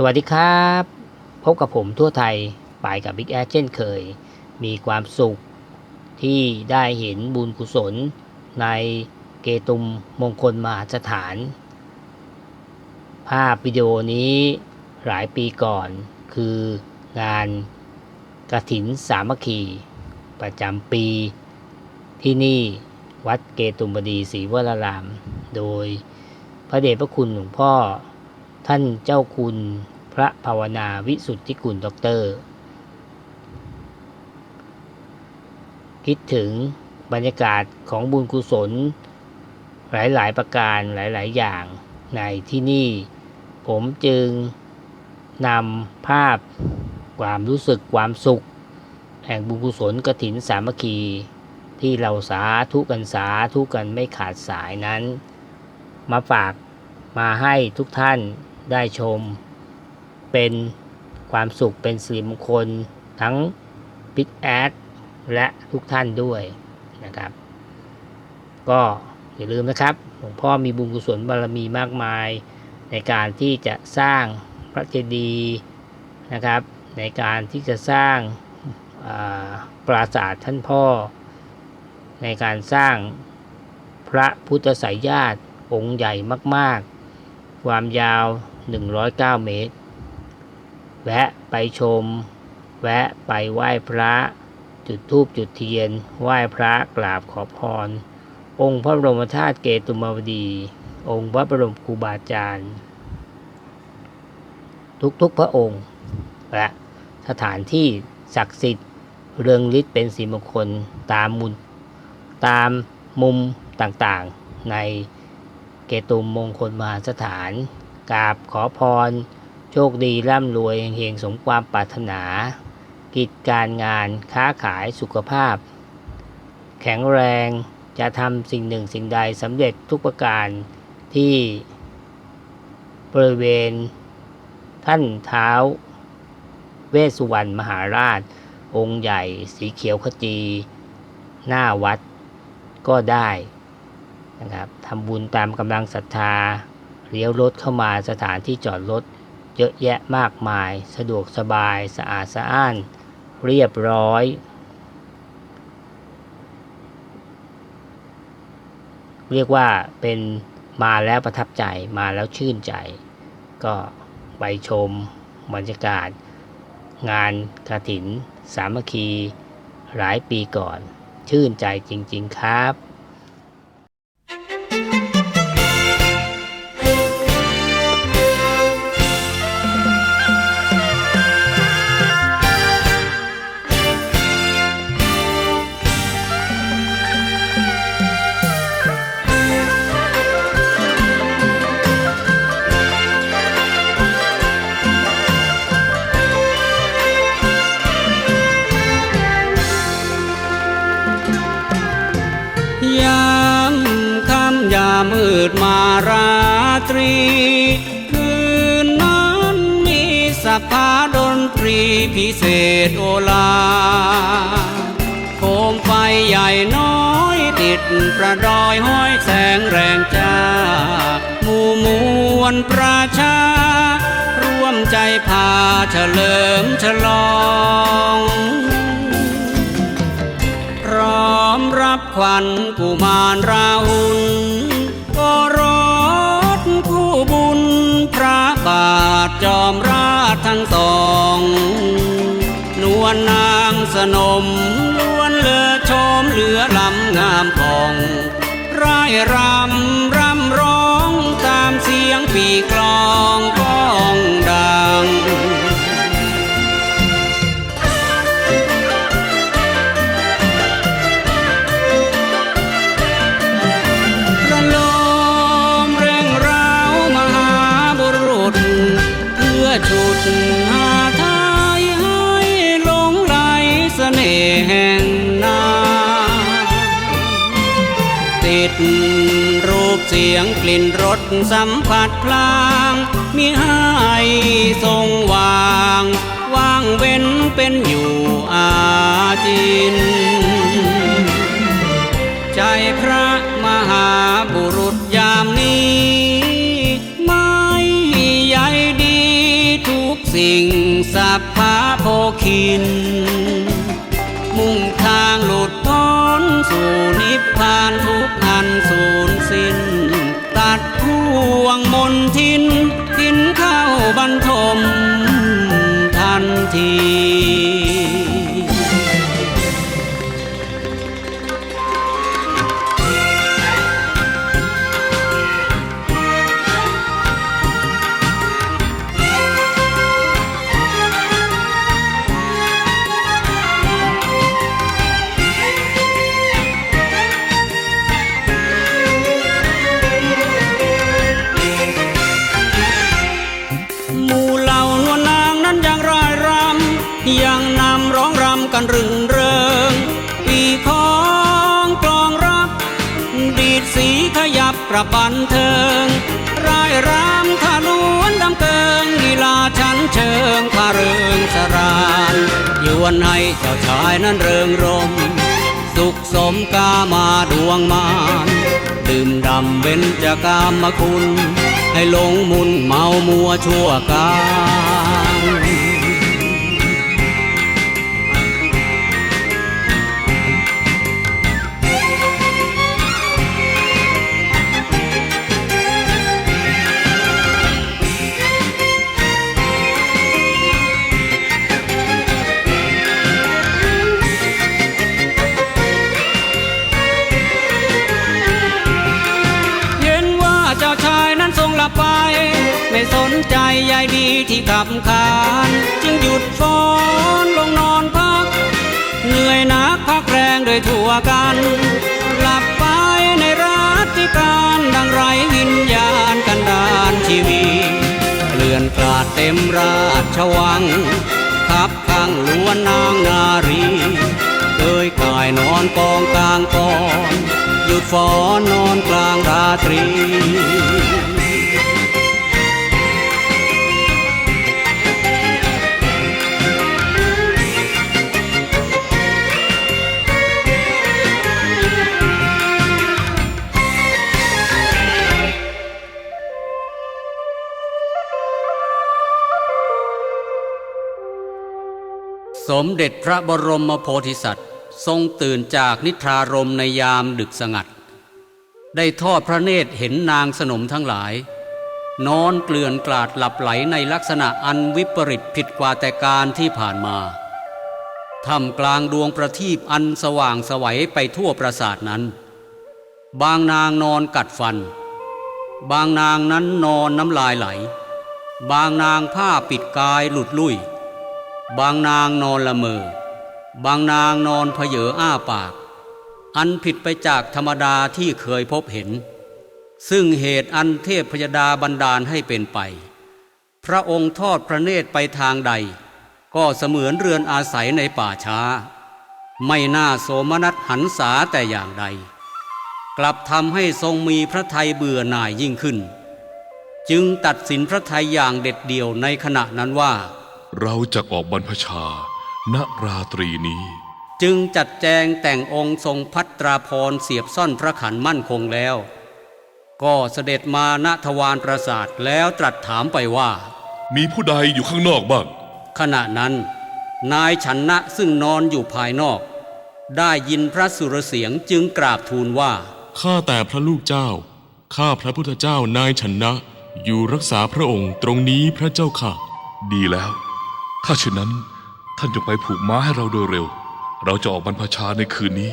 สวัสดีครับ พบกับผมทั่วไทยปายกับบิ๊กแอเช่นเคย มีความสุขที่ได้เห็นบุญกุศล ในเกตุมมงคลมหาสถาน ภาพวิดีโอนี้หลายปีก่อนคืองานกระถินสามัคคี ประจำปี ที่นี่วัดเกตุมบดีศรีวราราม โดยพระเดชพระคุณหลวงพ่อท่านเจ้าคุณ ระภาวนาวิสุทธิคุณด็อกเตอร์ คิดถึงบรรยากาศของบุญกุศล หลายๆประการหลาย ๆ อย่างในที่นี่ ผมจึงนำภาพความรู้สึกความสุข แห่งบุญกุศลกถินสามัคคี ที่เราสาธุกันสาธุกันไม่ขาดสายนั้น มาฝากมาให้ทุกท่านได้ชม เป็นความสุขเป็นสิริมงคลทั้งบิ๊กแอดและทุกท่านด้วยนะครับ ก็อย่าลืมนะครับหลวงพ่อมีบุญกุศลบารมีมากมาย ในการที่จะสร้างพระเจดีย์นะครับ ในการที่จะสร้างาปราสาทท่านพ่อ ในการสร้างพระพุทธสายญาติองค์ใหญ่มาก ๆ ความยาว 109 เมตร แวะไปชม แวะไปไหว้พระ จุดธูปจุดเทียน ไหว้พระกราบขอพร องค์พระบรมธาตุเกตุมาวดี องค์พระบรมครูบาอาจารย์ ทุกๆพระองค์ และสถานที่ศักดิ์สิทธิ์เรืองฤทธิ์เป็นสีมงคลตามมุลตามมุมต่างๆในเกตุมมงคลมหาสถานกราบขอพร โชคดีร่ำรวยเฮงสมความปรารถนา กิจการงานค้าขายสุขภาพ แข็งแรงจะทำสิ่งหนึ่งสิ่งใดสำเร็จทุกประการที่บริเวณ ท่านเท้า เวสสุวรรณมหาราช องค์ใหญ่สีเขียวขจี หน้าวัดก็ได้นะครับทำบุญตามกำลังศรัทธาเลี้ยวรถเข้ามาสถานที่จอดรถ เยอะแยะมากมาย สะดวกสบายสะอาดสะอ้าน เรียบร้อย เรียกว่าเป็นมาแล้วประทับใจมาแล้วชื่นใจ ก็ไปชมบรรยากาศ งานกระถิน สามัคคี หลายปีก่อน ชื่นใจจริง ๆ ครับ ดมาราตรี คืนนั้นมีสักพาดนตรีพิเศษโอลาโคมไฟใหญ่น้อยติดประดอยห้อยแสงแรงจ้าหมู่มวลประชา ร่วมใจพาเฉลิมฉลองพร้อมรับขวัญกุมารราหุล ทั้งสอง นวลนางสนมล้วนเลือชมเหลือลำงามผ่อง ร่ายรำรำร้องตามเสียงปีกลอง หาทายให้หลงไหลเสน่ห์แห่งนาติดรูปเสียงกลิ่นรสสัมผัสพลางมีให้ทรงวางว่างเว้นเป็นอยู่อาจิน ใจพระ โระบันเทิงร่ายรำทะลวนดำเกิงลีลาชั้นเชิงพาเริงสรานยวนให้เจ้าชายนั้นเริงรม สุขสมกามาดวงมานดื่มดำเบญจกามคุณ ให้หลงมุนเมามัวชั่วกาล สนใจใยดีที่ขับขาน จึงหยุดฟ้อนลงนอนพัก เหนื่อยหนักพักแรงโดยทั่วกัน หลับไปในรัติการดังไรวิญญาณกันดานชีวีเลื่อนกลาดเต็มราชวังขับข้างล้วนนางนารีเอยกายนอนกองกลางกอนหยุดฟ้อนนอนกลางราตรี สมเด็จพระบรมโพธิสัตว์ ทรงตื่นจากนิทรารมในยามดึกสงัด ได้ทอดพระเนตรเห็นนางสนมทั้งหลาย นอนเกลื่อนกลาดหลับไหลในลักษณะอันวิปริตผิดกว่าแต่การที่ผ่านมาท่ามกลางดวงประทีปอันสว่างสวัยไปทั่วปราสาทนั้น บางนางนอนกัดฟัน บางนางนั้นนอนน้ำลายไหล บางนางผ้าปิดกายหลุดลุ่ย บางนางนอนละเมอบางนางนอนเพเยออ้าปาก อันผิดไปจากธรรมดาที่เคยพบเห็น ซึ่งเหตุอันเทพพยดาบันดาลให้เป็นไป พระองค์ทอดพระเนตรไปทางใด ก็เสมือนเรือนอาศัยในป่าช้า ไม่น่าโสมนัสหันษาแต่อย่างใด กลับทำให้ทรงมีพระทัยเบื่อหน่ายยิ่งขึ้น จึงตัดสินพระทัยอย่างเด็ดเดี่ยวในขณะนั้นว่า เราจะออกบรรพชา ณราตรีนี้ จึงจัดแจงแต่งองค์ทรงพัตราพรเสียบซ่อนพระขันมั่นคงแล้ว ก็เสด็จมาณทวารปราสาทแล้วตรัสถามไปว่า มีผู้ใดอยู่ข้างนอกบ้าง ขณะนั้น นายฉันนะซึ่งนอนอยู่ภายนอก ได้ยินพระสุรเสียงจึงกราบทูลว่าข้าแต่พระลูกเจ้า ข้าพระพุทธเจ้านายชนะ อยู่รักษาพระองค์ตรงนี้พระเจ้าค่ะ ดีแล้ว ถ้าเช่นนั้นท่านจงไปผูกม้าให้เราโดยเร็ว เราจะออกบรรพชาในคืนนี้